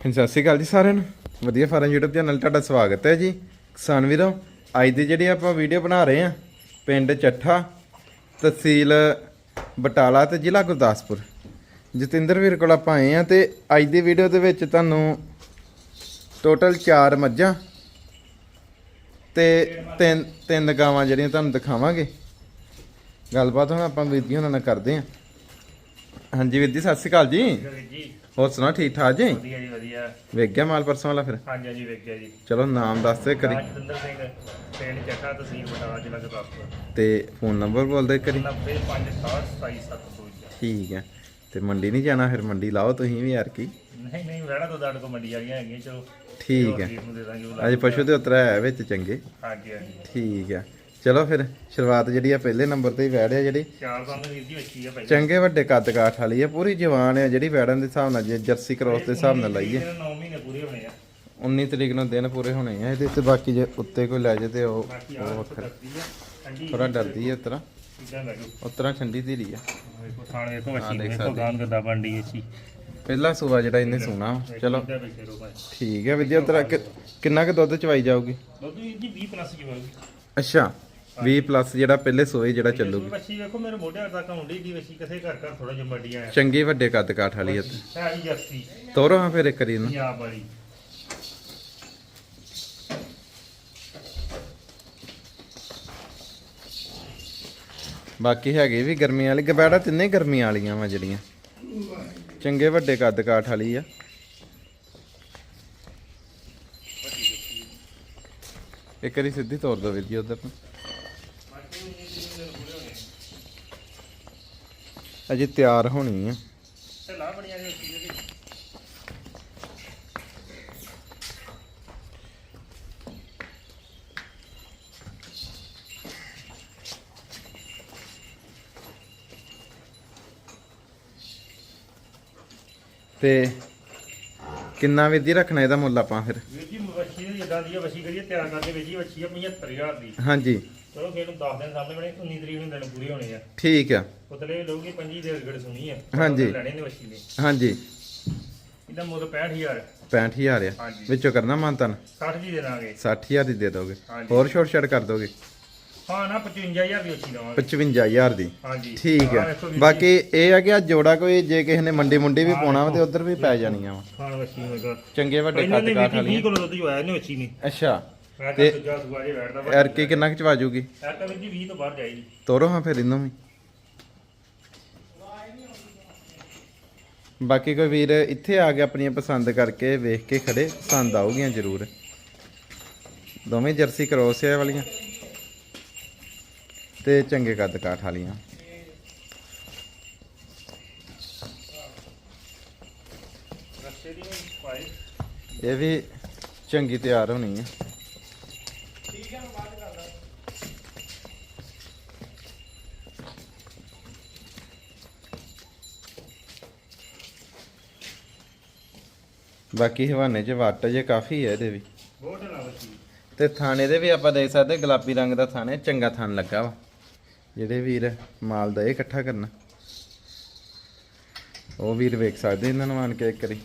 ਹਾਂਜੀ, ਸਤਿ ਸ਼੍ਰੀ ਅਕਾਲ ਜੀ ਸਾਰਿਆਂ ਨੂੰ। ਵਧੀਆ ਫਾਰਮ YouTube ਚੈਨਲ ਤੁਹਾਡਾ ਸਵਾਗਤ ਹੈ ਜੀ। ਕਿਸਾਨ ਵੀਰੋ ਅੱਜ ਦੀ ਜਿਹੜੀ ਆਪਾਂ ਵੀਡੀਓ ਬਣਾ ਰਹੇ ਆ ਪਿੰਡ ਚੱਠਾ ਤਹਿਸੀਲ ਬਟਾਲਾ ਤੇ ਜ਼ਿਲ੍ਹਾ ਗੁਰਦਾਸਪੁਰ। ਜਤਿੰਦਰ ਵੀਰ ਕੋਲ ਆਪਾਂ ਆਏ ਆ ਤੇ ਅੱਜ ਦੀ ਵੀਡੀਓ ਦੇ ਵਿੱਚ ਤੁਹਾਨੂੰ ਟੋਟਲ 4 ਮੱਝਾਂ ਤੇ ਤਿੰਨ ਤਿੰਨ ਗਾਵਾਂ ਜਿਹੜੀਆਂ ਤੁਹਾਨੂੰ ਦਿਖਾਵਾਂਗੇ। ਗੱਲਬਾਤ ਹੁਣ ਆਪਾਂ ਵੀਡੀਓ ਨਾਲ ਕਰਦੇ ਆ ਹਾਂਜੀ ਵੀਰ ਜੀ ਸਤਿ ਸ਼੍ਰੀ ਅਕਾਲ ਜੀ। ਜੀ। ਹੋਰ ਸੁਣਾ ਠੀਕ ਠਾਕ ਜੀ? ਵਧੀਆ ਜੀ ਵਧੀਆ। ਵੇਖ ਗਿਆ ਮਾਲ ਪਰਸੋਂ ਵਾਲਾ ਫਿਰ? ਹਾਂਜੀ ਹਾਂਜੀ ਵੇਖਿਆ ਜੀ। ਚਲੋ ਨਾਮ ਦੱਸ ਦੇ ਕਰੀ ਰਾਜਿੰਦਰ ਸਿੰਘ ਪਿੰਡ ਚੱਠਾ ਤਹਿਸੀਲ ਬਟਾਲਾ ਜ਼ਿਲ੍ਹਾ ਗੁਰਦਾਸਪੁਰ। ਤੇ ਫੋਨ ਨੰਬਰ ਬੋਲ ਦੇ ਕਰੀ 9567277752 ਠੀਕ ਹੈ। ਤੇ ਮੰਡੀ ਨਹੀਂ ਜਾਣਾ ਫਿਰ? ਮੰਡੀ ਲਾਓ ਤੁਸੀਂ ਵੀ ਯਾਰ ਕੀ। ਨਹੀਂ ਨਹੀਂ ਵੜਾ ਤੋਂ ਦੜ ਕੋ ਮੰਡੀ ਵਾਲੀਆਂ ਹੈਗੀਆਂ ਚਲੋ। ਠੀਕ ਹੈ। ਅੱਜ ਪਸ਼ੂ ਦੇ ਉਤਰਾ ਹੈ ਵਿੱਚ ਚੰਗੇ। ਹਾਂਜੀ ਹਾਂਜੀ। ਠੀਕ ਹੈ। ਚਲੋ ਫਿਰ ਸ਼ੁਰੂਆਤ ਜਿਹੜੀ ਆ ਪਹਿਲੇ ਨੰਬਰ ਤੇ ਹੀ ਵੈੜ ਆ ਜਿਹੜੀ। ਚਾਰ ਦੰਦ ਵੀਰ ਜੀ ਵੱਛੀ ਆ ਪਹਿਲਾਂ ਚੰਗੇ ਵੱਡੇ ਕੱਦ ਕਾਠ ਵਾਲੀ ਆ ਪੂਰੀ ਜਵਾਨ ਆ ਜਿਹੜੀ ਵੈੜਾਂ ਦੇ ਹਿਸਾਬ ਨਾਲ ਜੇ ਜਰਸੀ ਕ੍ਰੋਸ ਦੇ ਹਿਸਾਬ ਨਾਲ ਲਾਈਏ 9 ਮਹੀਨੇ ਪੂਰੇ ਹੋਣੇ ਆ। 19 ਤਰੀਕ ਨੂੰ ਦਿਨ ਪੂਰੇ ਹੋਣੇ ਆ ਇਹਦੇ ਤੇ ਬਾਕੀ ਜੇ ਉੱਤੇ ਕੋਈ ਲੈ ਜੇ ਤੇ ਉਹ ਆ ਵੱਖਰਾ। ਆ ਥੋੜਾ ਡਰਦੀ ਇਦਾਂ ਲੱਗੂ ਉਤਰਾ ਠੰਡੀ ਧੀਰੀ ਆ। ਵੇਖੋ ਥਾਣ ਵੇਖੋ ਹਾਂ, ਵੱਛੀ ਦੇਖ ਵੇਖੋ ਸਕਦੇ। ਗਾਂ ਗੱਦਾ ਬਣਦੀ ਅੱਛੀ ਪਹਿਲਾ ਸੂਆ ਜਿਹੜਾ ਇਹਨੇ ਸੋਣਾ ਚਲੋ। ਠੀਕ ਹੈ ਵਿਦਿਆ ਉਤਰਾ ਕਿ- ਕਿੰਨਾ ਕੁ ਦੁੱਧ ਚਵਾਈ ਜਾਊਗੀ? ਦੁੱਧ ਜੀ 20 ਪਲੱਸ ਕੀ ਹੋਊਗੀ ਅੱਛਾ। 20 ਪਲੱਸ ਜਿਹੜਾ ਪਹਿਲੇ ਸੋਏ ਜਿਹੜਾ ਚੱਲੂਗੀ ਵੱਛੀ ਵੇਖੋ ਮੇਰੇ ਮੋਢੇ ਤੱਕ ਹੁੰਦੀ ਦੀ ਵੱਛੀ ਕਿਸੇ ਘਰ ਘਰ ਥੋੜਾ ਜਿਹਾ ਵੱਡੀਆਂ ਆ। ਚੰਗੀ ਵੱਡੇ ਕੱਦ ਕਾਠ ਵਾਲੀ। ਹੈ ਜੀ ਜਰਸੀ ਤੋਰੋ ਹਾਂ ਫਿਰ ਇੱਕ ਵਾਰੀ ਇਹਨੂੰ। ਪੰਜਾਬ ਵਾਲੀ। ਬਾਕੀ ਹੈਗੇ ਵੀ ਗਰਮੀਆਂ ਵਾਲੀ ਗਬੈੜਾ ਤਿੰਨੇ ਗਰਮੀਆਂ ਵਾਲੀਆਂ ਵਾ ਜਿਹੜੀਆਂ। ਚੰਗੇ ਵੱਡੇ ਕੱਦ ਕਾਠ ਵਾਲੀ ਆ। ਇੱਕ ਵਾਰੀ ਸਿੱਧੀ ਤੋਰ ਦੋ ਵੀਰ ਜੀ ਉਧਰ ਨੂੰ। ਅਜੇ ਤਿਆਰ ਹੋਣੀ ਆ। ਤੇ ਲਾ ਜੀ ਤੇ ਕਿੰਨਾ ਵੀਰ ਜੀ ਰੱਖਣਾ ਇਹਦਾ ਮੁੱਲ ਆਪਾਂ ਫਿਰ? ਵੀਰ ਵੱਛੀ ਦੀ ਦੀ ਆ ਵੱਛੀ ਕਰੀਏ ਤਿਆਰ ਕਰਕੇ ਵੇਚੀ ਵੱਛੀ ਆ 75000 ਦੀ। ਹਾਂਜੀ। ਚਲੋ ਫਿਰ ਨੂੰ 10 ਦਿਨ ਸਾਹਮਣੇ ਬਣੇ 19 ਤਰੀਕ ਨੂੰ ਦਿਨ ਪੂਰੇ ਹੋਣੇ ਆ। ਠੀਕ ਆ। ਉਤਲੇ ਲੋਕੀ 25 ਦੇ ਗੜ ਸੁਣੀ ਆ ਹਾਂਜੀ। ਲੈਣੇ ਨੇ ਵੱਛੀ ਨੇ ਹਾਂਜੀ। ਇਹਦਾ ਮੁੱਲ 65000 65000 ਆ। ਹਾਂਜੀ। ਵਿੱਚੋਂ ਕਰਨਾ ਮਾਨਤਨ? 60 ਦੀ ਦੇ ਦਾਂਗੇ। 60000 ਦੀ ਦੇ ਦੋਗੇ। ਹਾਂਜੀ। ਹੋਰ ਛੋਟ ਛੜ ਕਰ ਦੋਗੇ? ਹਾਂ ਨਾ 55000 ਦੀ ਵੱਛੀ ਦਵਾਂਗੇ 55000 ਦੀ। ਹਾਂਜੀ। ਠੀਕ ਹੈ। ਬਾਕੀ ਇਹ ਆ ਕਿ ਆ ਜੋੜਾ ਕੋਈ ਜੇ ਕਿਸੇ ਨੇ ਮੰਡੀ ਮੁੰਡੀ ਵੀ ਪਾਉਣਾ ਵਾ ਤੇ ਉਧਰ ਵੀ ਪੈ ਜਾਣੀਆਂ ਵਾ। ਹਾਂ ਚੰਗੇ ਵੱਡੇ ਨੇ ਕਾਠ 20 ਵਾਲੀਆਂ। ਕਿਲੋ ਦੁੱਧ ਅੱਛਾ। ਤੇ- ਐਰ ਕੀ ਕਿੰਨਾ ਕੁ ਚਵਾ ਜੂਗੀ? ਐ ਤਾਂ ਜੀ 20 ਤੋਂ ਬਾਹਰ ਜਾਏਗੀ। ਤੋਰੋ ਹਾਂ ਫਿਰ ਇਹਨੂੰ ਵੀ। ਬਾਕੀ ਕੋਈ ਵੀਰ ਇੱਥੇ ਆ ਕੇ ਆਪਣੀਆਂ ਪਸੰਦ ਕਰਕੇ ਵੇਖ ਕੇ ਖੜੇ ਪਸੰਦ ਆਉਗੀਆਂ ਜ਼ਰੂਰ। ਦੋਵੇਂ ਜਰਸੀ ਕ੍ਰੋਸ ਵਾਲੀਆਂ। ਤੇ ਚੰਗੇ ਕੱਦ ਕਾਠ ਵਾਲੀਆਂ ਇਹ ਵੀ ਚੰਗੀ ਤਿਆਰ ਹੋਣੀ ਹੈ ਬਾਕੀ ਹਵਾਨੇ 'ਚ ਵੱਟ ਜੇ ਕਾਫੀ ਹੈ ਇਹਦੇ ਵੀ। ਬਹੁਤ ਨਾ ਤੇ ਥਾਣੇ ਦੇ ਵੀ ਆਪਾਂ ਦੇਖ ਸਕਦੇ ਗੁਲਾਬੀ ਰੰਗ ਦਾ ਥਾਣੇ ਚੰਗਾ ਥਾਨ ਲੱਗਾ ਵਾ। ਜਿਹੜੇ ਵੀਰ ਮਾਲ ਦਾ ਇਹ ਇਕੱਠਾ ਕਰਨਾ। ਉਹ ਵੀਰ ਵੇਖ ਸਕਦੇ ਇਹਨਾਂ ਨੂੰ ਆਣ ਕੇ ਇੱਕ ਵਾਰੀ।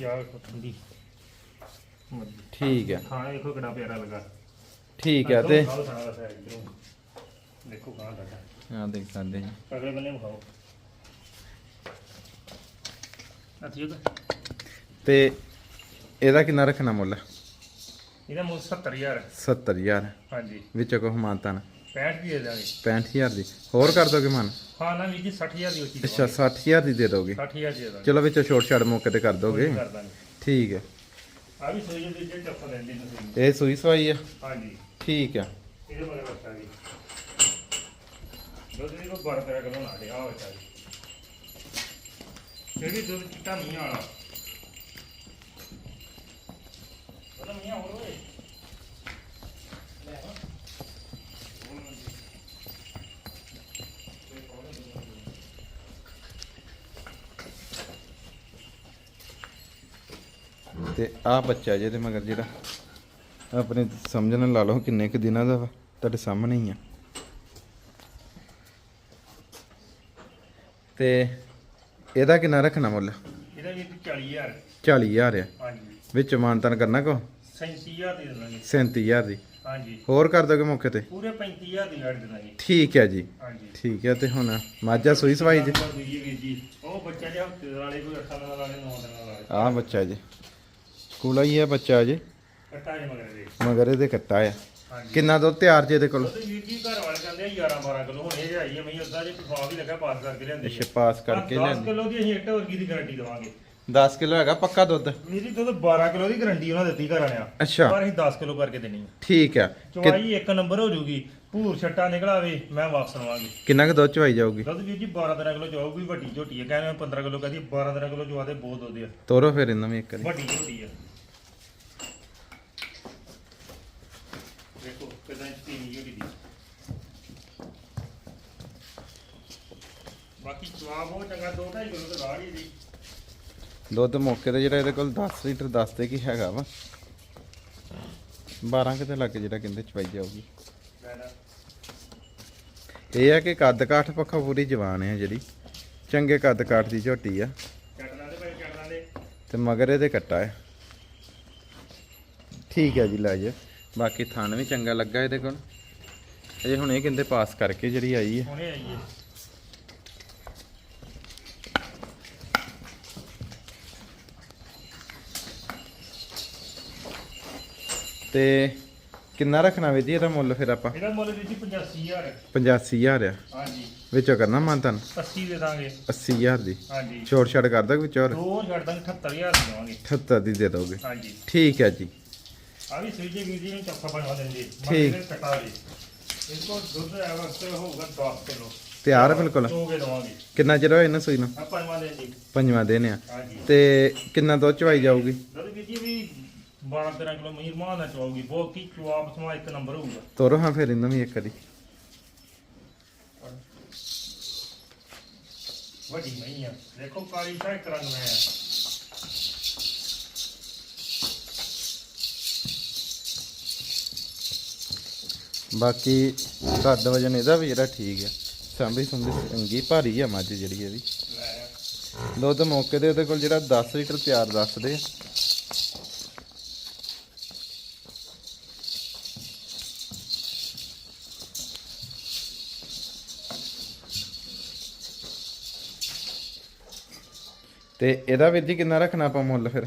ਯਾਰ ਠੀਕ ਹੈ ਖਾਣਾ ਦੇਖੋ ਕਿੰਨਾ ਪਿਆਰਾ ਲੱਗਾ। ਠੀਕ ਹੈ ਤੇ ਖਾਓ ਖਾਣਾ ਵਸਾ ਇਧਰੋਂ ਦੇਖੋ ਖਾਣਾ ਲੱਗਾ। ਹਾਂ ਦੇਖ ਸਕਦੇ ਜੀ ਅਗਲੇ ਬੰਨੇ ਨੂੰ ਖਾਓ ਅਤੀਓ ਤੇ ਇਹਦਾ ਕਿੰਨਾ ਰੱਖਣਾ ਮੁੱਲ? ਇਹਦਾ ਮੁੱਲ 70000 70000 ਹਾਂਜੀ। ਵਿੱਚੋਂ ਕੋ ਹਮਾਨਤਾਨ 65 ਦੀ ਦੇ ਦਾਂਗੇ 65000 ਦੀ। ਹੋਰ ਕਰ ਦੋਗੇ ਮਨ? ਹਾਂ ਨਾ ਵੀਰ ਜੀ 60000 ਦੀ ਉੱਚੀ ਅੱਛਾ 60000 ਦੀ ਦੇ ਦੋਗੇ। 60000 ਦੀ ਦਾਂਗੇ। ਚਲੋ ਵਿੱਚੋਂ ਛੋਟ ਛਾੜ ਮੌਕੇ ਤੇ ਕਰ ਦੋਗੇ। ਕਰ ਦਾਂਗੇ। ਠੀਕ ਹੈ। ਆ ਵੀ ਸੋਈ ਦੇ ਜੇ ਚੱਫਾ ਲੈਂਦੇ ਨੇ ਸੋਈ ਇਹ ਸੂਈ ਸਵਾਈ ਆ? ਹਾਂਜੀ। ਠੀਕ ਆ। ਇਹਦੇ ਮਗਰ ਬੱਚਾ ਜੀ। ਦੁੱਧ ਦੀ ਕੋ ਬਰ ਕਰਿਆ ਕਰੋ ਨਾ ਦੇ ਆ ਬੱਚਾ ਜੀ। ਇਹ ਵੀ ਦੁੱਧ ਚਿੱਟਾ ਮੀਆਂ ਵਾਲਾ। ਮੀਆਂ ਹੋਰ ਓਏ ਲੈ ਆ ਤੇ ਆ ਬੱਚਾ ਜਿਹਦੇ ਮਗਰ ਜਿਹੜਾ ਆਪਣੇ ਸਮਝਣ ਲਾ ਲਓ ਕਿੰਨੇ ਕੁ ਦਿਨਾਂ ਦਾ ਤੁਹਾਡੇ ਸਾਹਮਣੇ ਹੀ ਆ। ਤੇ ਇਹਦਾ ਕਿੰਨਾ ਰੱਖਣਾ ਮੁੱਲ? ਇਹਦਾ ਵੀ 40 40000 40000 ਆ। ਹਾਂਜੀ। ਵਿੱਚ ਮਾਨਤਨ ਕਰਨਾ ਕੋ? 37000 ਦੇ ਦੇਵਾਂਗੇ। 37000 ਦੀ। ਹਾਂਜੀ। ਹੋਰ ਕਰ ਦੋਗੇ ਮੌਕੇ ਤੇ? ਪੂਰੇ 35000 ਦੀ ਛੱਡ ਦੇਵਾਂਗੇ। ਠੀਕ ਹੈ ਜੀ। ਹਾਂਜੀ। ਠੀਕ ਹੈ ਤੇ ਹੁਣ ਮਾਝਾ ਸੂਈ ਸਵਾਈ ਜੀ। ਉਹ ਬੱਚਾ ਜਿਹਾ ਹਫ਼ਤੇ ਵਾਲੇ ਕੋਈ 8 ਦਿਨਾਂ ਵਾਲੇ 9 ਦਿਨਾਂ ਵਾਲੇ। ਆਹ ਬੱਚਾ ਜੀ। ਸਕੂਲ ਆਈ ਹੈ ਬੱਚਾ ਜੀ ਕੱਟਾ ਜੇ ਮਗਰ ਦੇ ਮਗਰ ਇਹਦੇ ਕੱਟਾ ਆ। ਹਾਂਜੀ। ਕਿੰਨਾ ਦੁੱਧ ਤਿਆਰ ਜੇ ਇਹਦੇ ਕੋਲ? ਉਹਦੇ ਵੀਰ ਜੀ ਘਰ ਵਾਲੇ ਕਹਿੰਦੇ ਆ 11 12 ਕਿਲੋ ਹੁਣ ਇਹ ਜਾਈ ਮੈਂ ਉਦਾਂ ਜੇ ਫਾਰਮ ਵੀ ਲੱਗਾ ਪਾਸ ਕਰਕੇ ਲਿਆਂਦੇ ਅੱਛਾ ਪਾਸ ਕਰਕੇ 10 ਲੈਂਦੇ ਕਿਲੋ ਦੀ ਅਸੀਂ ਇੱਟ ਵਰਗੀ ਦੀ ਗਾਰੰਟੀ ਦਵਾਂਗੇ। 10 ਕਿਲੋ ਹੈਗਾ ਪੱਕਾ ਦੁੱਧ? ਜੀ ਦੁੱਧ 12 ਕਿਲੋ ਦੀ ਗਾਰੰਟੀ ਉਹਨਾਂ ਦਿੱਤੀ ਘਰ ਵਾਲਿਆਂ ਅੱਛਾ। ਪਰ ਅਸੀਂ 10 ਕਿਲੋ ਕਰਕੇ ਦੇਣੀ ਆ। ਠੀਕ ਆ। ਕਿ- ਚਵਾਈ ਇੱਕ ਨੰਬਰ ਹੋ ਜੂਗੀ ਭੂਰ ਛੱਟਾ ਨਿਕਲਾਵੇ ਮੈਂ ਵਾਪਸ ਲਵਾਂਗੇ। ਕਿੰਨਾ ਕੁ ਦੁੱਧ ਚਵਾਈ ਜਾਊਗੀ? ਦੁੱਧ ਵੀਰ ਜੀ 12 13 ਕਿਲੋ ਚਵਾਉਗੀ ਵੱਡੀ ਝੋਟੀ ਹੈ ਕਹਿੰਦੇ ਮੈਂ 15 ਕਿਲੋ ਕਹਦੀ 12 13 ਕਿਲੋ ਚਵਾ ਦੇ ਬਹੁਤ ਦੁੱਧ ਆ। ਤੋਰੋ ਫਿਰ ਇਹਨਾਂ ਵੀ ਇੱਕ ਵਾਰੀ। ਵੱਡੀ ਝੋਟੀ ਆ ਦੇਖੋ ਕਿਦਾਂ ਸਟੀਮ ਝੋਟੀ ਦੀ ਬਾਕੀ ਚਵਾ ਬਹੁਤ ਚੰਗਾ 2.5 ਕਿਲੋ ਤੇ ਗਾੜੀ ਦੀ ਦੁੱਧ ਮੌਕੇ ਤੇ ਜਿਹੜਾ ਇਹਦੇ ਕੋਲ 10 ਲੀਟਰ ਦੱਸਦੇ ਕੀ ਹੈਗਾ ਵਾ। 12 ਕਿਤੇ ਲੱਗ ਜਿਹੜਾ ਕਹਿੰਦੇ ਚਵਾਈ ਜਾਊਗੀ। ਇਹ ਆ ਕਿ ਕੱਦ ਕਾਠ ਪੱਖੋਂ ਪੂਰੀ ਜਵਾਨ ਹੈ ਜਿਹੜੀ। ਚੰਗੇ ਕੱਦ ਕਾਠ ਦੀ ਝੋਟੀ ਆ। ਤੇ ਮਗਰ ਇਹਦੇ ਕੱਟਾ ਹੈ ਠੀਕ ਹੈ ਜੀ ਲੈ ਜਾ ਬਾਕੀ ਥਣ ਵੀ ਚੰਗਾ ਲੱਗਾ ਇਹਦੇ ਕੋਲ। ਇਹ ਹੁਣ ਇਹ ਕਹਿੰਦੇ ਪਾਸ ਕਰਕੇ ਜਿਹੜੀ ਆਈ ਹੈ ਹੁਣੇ ਆਈਏ ਤੇ ਕਿੰਨਾ ਰੱਖਣਾ ਵੀ ਜੀ ਇਹਦਾ ਮੁੱਲ ਫਿਰ ਆਪਾਂ? ਇਹਦਾ ਮੁੱਲ ਵੀਰ ਜੀ 85000 85000 ਆ। ਹਾਂਜੀ। ਵਿੱਚੋਂ ਕਰਨਾ ਮੰਤਨ 80 ਦੇ ਦਾਂਗੇ। 80000 ਦੀ। ਹਾਂਜੀ। ਛੋਟ ਛੜ ਕਰ ਦੋ ਵਿੱਚੋਂ ਹੋਰ? ਦੋ ਛੱਡ ਦਾਂਗੇ 78000 ਦੀ ਦੇਵਾਂਗੇ। 78 ਦੀ ਦੇ ਦੋਗੇ। ਹਾਂਜੀ। ਠੀਕ ਹੈ ਜੀ। ਆ ਵੀ ਸਹੀ ਜੇ ਵੀਰ ਜੀ ਨੂੰ ਚੌਥਾ ਬਣਵਾ ਦਿੰਦੇ। ਠੀਕ। ਕਟਾ ਦੇ। ਇਸ ਕੋ ਦੁੱਧ ਹੈ ਵਕਤ ਹੋਊਗਾ 10 ਕਿਲੋ। ਤਿਆਰ ਬਿਲਕੁਲ? ਦੋਗੇ ਦਵਾਂਗੇ। ਕਿੰਨਾ ਚਿਰ ਹੋਇਆ ਇਹਨੂੰ ਸੂਈ ਨੂੰ? ਪੰਜਵਾਂ ਦਿਨ ਜੀ। ਪੰਜਵਾਂ ਦਿਨ ਆ। ਤੇ ਕਿੰਨਾ ਦੁੱਧ ਚਵਾਈ ਜਾਊਗੀ? ਦੁੱਧ ਵੀਰ ਜੀ ਵੀ 12 13 ਕਿਲੋ ਮਹੀਰ ਮਾਂ ਦਾ ਚਵਾਉਗੀ ਬਹੁਤ ਕੀ ਚਵਾਬ ਸਮਾ ਇੱਕ ਨੰਬਰ ਹੋਊਗਾ। ਤੋਰੋ ਹਾਂ ਫਿਰ ਇਹਨੂੰ ਵੀ ਇੱਕ ਵਾਰੀ। ਵੱਡੀ ਨਹੀਂ ਆ। ਦੇਖੋ ਕਾਲੀ ਸ਼ਾਹ ਇੱਕ ਰੰਗ ਮੈਂ ਆ। ਬਾਕੀ ਕੱਦ ਵਜਨ ਇਹਦਾ ਵੀ ਜਿਹੜਾ ਠੀਕ ਆ। ਸਾਂਭੀ ਸੁੰਭੀ ਚੰਗੀ ਭਾਰੀ ਆ ਮੱਝ ਜਿਹੜੀ ਇਹਦੀ। ਦੁੱਧ ਮੌਕੇ ਤੇ ਉਹਦੇ ਕੋਲ ਜਿਹੜਾ 10 ਲੀਟਰ ਤਿਆਰ ਦੱਸਦੇ ਆ। ਤੇ ਇਹਦਾ ਵੀਰ ਜੀ ਕਿੰਨਾ ਰੱਖਣਾ ਆਪਾਂ ਮੁੱਲ ਫਿਰ?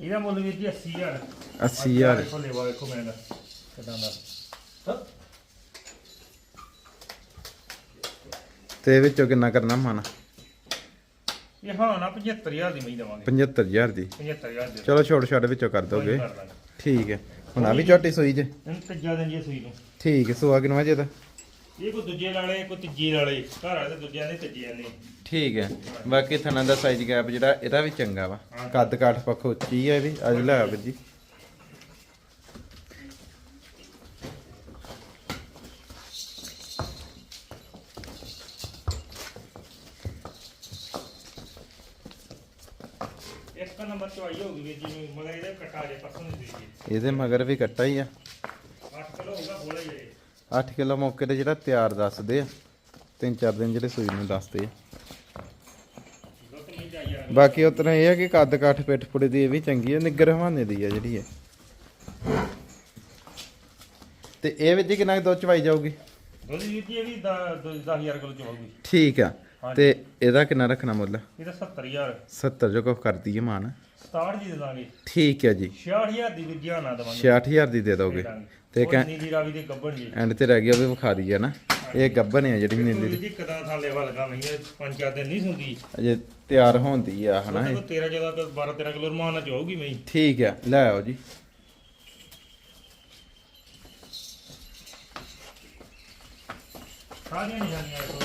ਇਹਦਾ ਮੁੱਲ ਵੀਰ ਜੀ 80000 80000 ਦੇਖੋ ਲੈਵਾ ਦੇਖੋ ਮੈਂ ਦਾ ਕਿਦਾਂ ਦਾ। ਹਾਂ। ਤੇ ਵਿੱਚੋਂ ਕਿੰਨਾ ਕਰਨਾ ਮਨ? ਇਹ ਹਾਂ ਨਾ 75000 ਦੀ ਮੈਂ ਦੇਵਾਂਗੇ। 75000 ਦੀ। 75000 ਦੇ ਚਲੋ ਛੋਟ ਛਾਟ ਵਿੱਚੋਂ ਕਰ ਦੋਗੇ। ਠੀਕ ਹੈ। ਹੁਣ ਆ ਵੀ ਝੋਟੀ ਸੋਈ ਜੇ। ਇਹਨੂੰ ਤੀਜਾ ਦਿਨ ਜੀ ਸੂਈ ਨੂੰ। ਠੀਕ ਹੈ ਸੁਆ ਕਿਨਵਾ ਜੇ ਦਾ ਇਹ ਕੋ ਦੂਜੇ ਲਾਲੇ ਕੋ ਤੀਜੀ ਲਾਲੇ। ਘਰ ਵਾਲੇ ਤੇ ਦੂਜਿਆਂ ਦੇ ਤੀਜਿਆਂ ਨੇ। ਠੀਕ ਹੈ। ਬਾਕੀ ਥਣਾ ਦਾ ਸਾਈਜ਼ ਗੈਪ ਜਿਹੜਾ ਇਹਦਾ ਵੀ ਚੰਗਾ ਵਾ। ਕੱਦ ਕਾਠ ਪੱਖੋਂ ਉੱਚੀ ਹੈ ਵੀ ਅੱਜ ਲੈ ਆ ਵੀਰ ਜੀ। ਇੱਕ ਨੰਬਰ ਚਵਾਈ ਹੋਊਗੀ ਜੀ ਮਗਰ ਇਹਦੇ ਕਟਾ ਜੇ ਨਹੀਂ ਜੀ ਇਹਦੇ ਮਗਰ ਵੀ ਕੱਟਾ ਹੀ ਆ 8 ਕਿਲੋ ਹੋਊਗਾ ਬੋਲਾ ਹੀ ਇਹ 8 ਕਿਲੋ ਮੌਕੇ ਤੇ ਜਿਹੜਾ ਤਿਆਰ ਦੱਸਦੇ ਆ। ਤਿੰਨ ਚਾਰ ਦਿਨ ਜਿਹੜੇ ਸੂਈ ਨੂੰ ਦੱਸਦੇ ਆ। ਬਾਕੀ ਉਤਨਾ ਇਹ ਆ ਕਿ ਕੱਦ ਕਾਠ ਪਿੱਠ ਪੁੜੇ ਦੀ ਇਹ ਵੀ ਚੰਗੀ ਆ ਨਿੱਗਰ ਹਵਾਨੇ ਦੀ ਆ ਜਿਹੜੀ ਹੈ ਤੇ ਇਹ ਵਿੱਚ ਕਿੰਨਾ ਦੁੱਧ ਚਵਾਈ ਜਾਊਗੀ? ਦੁੱਧ ਵੀਰ ਜੀ ਇਹ ਵੀ 10000 ਕਿਲੋ ਚਵਾਉਗੀ ਠੀਕ ਆ ਤੇ ਇਹਦਾ ਕਿੰਨਾ ਰੱਖਣਾ ਮੁੱਲ? ਇਹਦਾ 70000 70 ਜੋ ਕਰਦੀ ਹੈ ਮਾਨ। 67 ਦੀ ਦੇ ਦਾਂਗੇ। ਠੀਕ ਹੈ ਜੀ। 66000 ਦੀ ਵਿਦਿਆ ਨਾ ਦਵਾਂਗੇ। 66000 ਦੀ ਦੇ ਦੋਗੇ। ਤੇ ਕਹਿ ਨੀਲੀ ਰਾਵੀ ਦੇ ਗੱਬਣ ਜੀ। ਐਂਡ ਤੇ ਰਹਿ ਗਿਆ ਵੀ ਵਿਖਾ ਦਈਏ ਨਾ। ਇਹ ਗੱਬਨ ਹੈ ਜਿਹੜੀ ਨਿੰਦੀ ਵੀਰ ਜੀ ਕਦਾਂ ਥਾਲੇ ਵਾ ਲਗਾ ਮੈਂ ਪੰਜ ਚਾਰ ਦਿਨ ਨਹੀਂ ਸੁੰਦੀ ਅਜੇ ਤਿਆਰ ਹੁੰਦੀ ਆ ਹਨਾ ਇਹ? ਉਹ 13 14 ਤੋਂ 12 13 ਕਿਲੋ ਰਮਾਨ ਨਾਲ ਜਾਊਗੀ ਮੈਂ ਠੀਕ ਆ ਲੈ ਆਓ ਜੀ। ਸਾਰੀਆਂ ਨਹੀਂ ਜਾਂਦੀਆਂ ਇਹ ਤੋਂ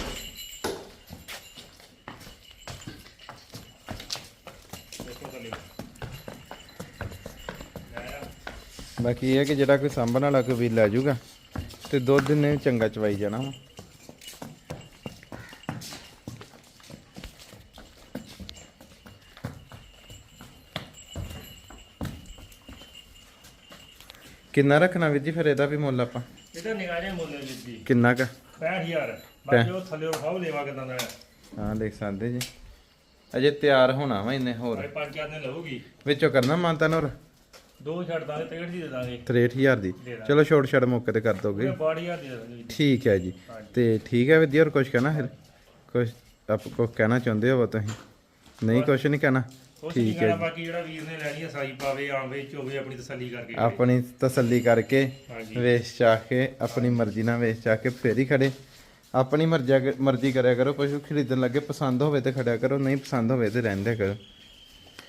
ਦੇਖੋ ਥੱਲੇ ਲੈ ਬਾਕੀ ਇਹ ਹੈ ਕਿ ਜਿਹੜਾ ਕੋਈ ਸਾਂਭਣ ਵਾਲਾ ਕੋਈ ਵੀ ਲੈ ਜਾਊਗਾ ਤੇ ਦੁੱਧ ਨੇ ਚੰਗਾ ਚਵਾਈ ਜਾਣਾ ਵਾ। ਕਿੰਨਾ ਰੱਖਣਾ ਵੀਰ ਜੀ ਫਿਰ ਇਹਦਾ ਵੀ ਮੁੱਲ ਆਪਾਂ? ਇਹਦਾ ਨਿਗਾਹੇ ਮੁੱਲ ਵੀਰ ਜੀ। ਕਿੰਨਾ ਕ? 65000 ਬਾਕੀ ਉਹ ਥੱਲੇ ਖਾਉ ਲੈਵਾ ਕਿਦਾਂ ਦਾ ਹੈ। ਦੇਖ ਸਕਦੇ ਜੀ। ਅਜੇ ਤਿਆਰ ਹੋਣਾ ਵਾ ਇਹਨੇ ਹੋਰ। ਪੰਜ ਚਾਰ ਦਿਨ ਲਊਗੀ। ਵਿੱਚੋਂ ਕਰਨਾ ਮਾਨਤਾ ਨੂਰ ਦੋ ਛੱਡ ਦਾਂਗੇ 63 ਦੀ ਦੇ ਦਾਂਗੇ। 63000 ਦੀ। ਦੇ ਦਾਂਗੇ। ਚਲੋ ਛੋਟ ਛੜ ਮੌਕੇ ਤੇ ਕਰ ਦੋਗੇ। 62000 ਦੀ ਦੇ ਦਾਂਗੇ ਠੀਕ ਹੈ ਜੀ। ਤੇ ਠੀਕ ਹੈ ਵਿਦਿਆ ਹੋਰ ਕੁਝ ਕਹਿਣਾ ਫਿਰ? ਕੁਝ ਆਪ ਕੋ ਕਹਿਣਾ ਚਾਹੁੰਦੇ ਹੋ ਤੁਸੀਂ? ਨਹੀਂ ਕੁਝ ਨਹੀਂ ਕਹਿਣਾ? ਕੁਛ ਨਹੀਂ ਠੀਕ ਹੈ ਕਹਿਣਾ। ਬਾਕੀ ਜਿਹੜਾ ਵੀਰ ਨੇ ਲੈਣੀ ਆ ਸਾਈ ਪਾਵੇ ਆਵੇ ਚੋਵੇ ਆਪਣੀ ਤਸੱਲੀ ਕਰਕੇ। ਕਰੇ। ਆਪਣੀ ਤਸੱਲੀ ਕਰਕੇ ਹਾਂਜੀ। ਵੇਚ ਚਾ ਕੇ ਆਪਣੀ ਮਰਜ਼ੀ ਨਾਲ ਵੇਚ ਚਾ ਕੇ ਫੇਰ ਹੀ ਖੜੇ। ਆਪਣੀ ਮਰਜ਼ੀ ਮਰਜ਼ੀ ਕਰਿਆ ਕਰੋ ਕੁਝ ਖਰੀਦਣ ਲੱਗੇ ਪਸੰਦ ਹੋਵੇ ਤੇ ਖੜਿਆ ਕਰੋ ਨਹੀਂ ਪਸੰਦ ਹੋਵੇ ਤੇ ਰਹਿੰਦੇ ਕਰੋ।